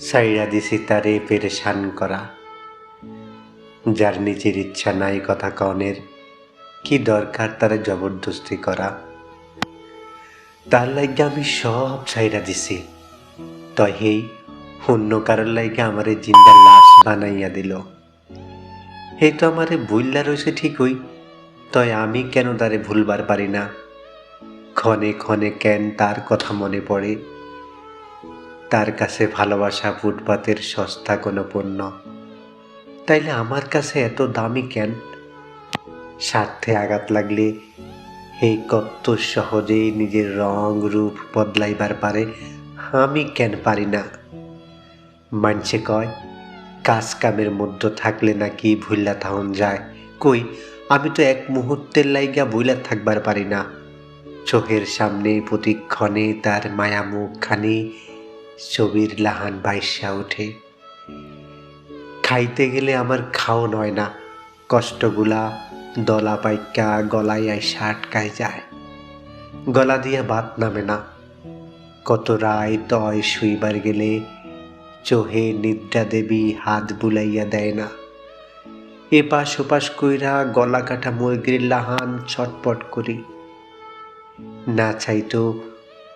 সাইরা দিছি তারে পেরেশান করা। যার নিজের ইচ্ছা নাই কথা কনের কি দরকার তারে জবরদস্তি করা? তার লাগে আমি সব ছাইরা দিছি। তই হেই অন্য কারোর লাগে আমারে জিন্দা লাশ বানাইয়া দিল। এই তো আমারে ভুললা রয়েছে ঠিকই, তয় আমি কেন তারে ভুলবার পারি না? ক্ষণে ক্ষণে কেন তার কথা মনে পড়ে? তার কাছে ভালোবাসা ফুটপাতের সস্তা কোনো পণ্য। তাইলে আমার কাছে এত দামি কেন? স্বার্থে আঘাত লাগলে এই কত সহজেই নিজের রং রূপ বদলাইবার পারে, আমি কেন পারি না? মানছে কয়, কাজ কামের মধ্যে থাকলে নাকি ভুল্লা থাউন যায়। কই, আমি তো এক মুহূর্তের লাইগা ভুলা থাকবার পারি না। চোখের সামনে প্রতিক্ষণে তার মায়া মুখখানি ছবির লাহান বাইসা ওঠে। খাইতে গেলে আমার খাওন হয় না, কষ্টগুলা দলা পাইকা গলায় আইসা আটকায় যায়। গলা দিয়া বাত নামে না, কত রায় তয় শুইবার গেলে চোহে নিদ্রা দেবী হাত বুলাইয়া দেয় না। এপাশ ওপাশ কইরা গলা কাটা মুরগির লাহান ছটপট করি। না চাইতো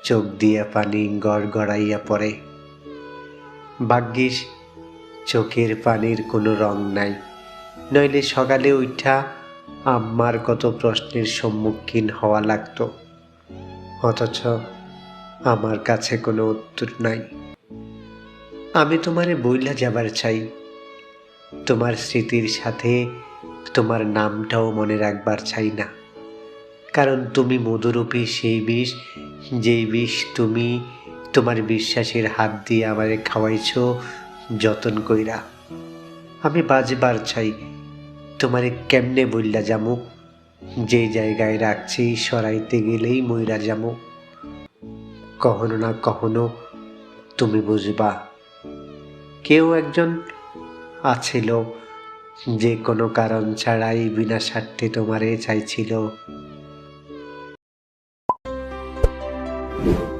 চোখ দিয়া পানি গড় গড়াইয়া পড়ে। ভাগ্যিস, চোখের পানির কোনো রং নাই। নইলে সকালে উঠা আম্মার কত প্রশ্নের সম্মুখীন হওয়া লাগতো। অথচ আমার কাছে কোনো উত্তর নাই। আমি তোমারে বইলা যাবার চাই। তোমার স্মৃতির সাথে তোমার নামটাও মনে রাখবার চাই না। কারণ তুমি মধুরূপী সেই বিষ যেই বিষ তুমি তোমার বিশ্বাসের হাত দিয়ে আমারে খাওয়াইছ, যতন কইরা। আমি বাজবার চাই তোমারে কেমনে বললা যামু যে জায়গায় রাখছি সরাইতে গেলেই মইরা যামু কখনো না কখনো তুমি বুঝবা, কেউ একজন আছিল, যে কোনো কারণ ছাড়াই বিনা স্বার্থে তোমারে চাইছিল। you.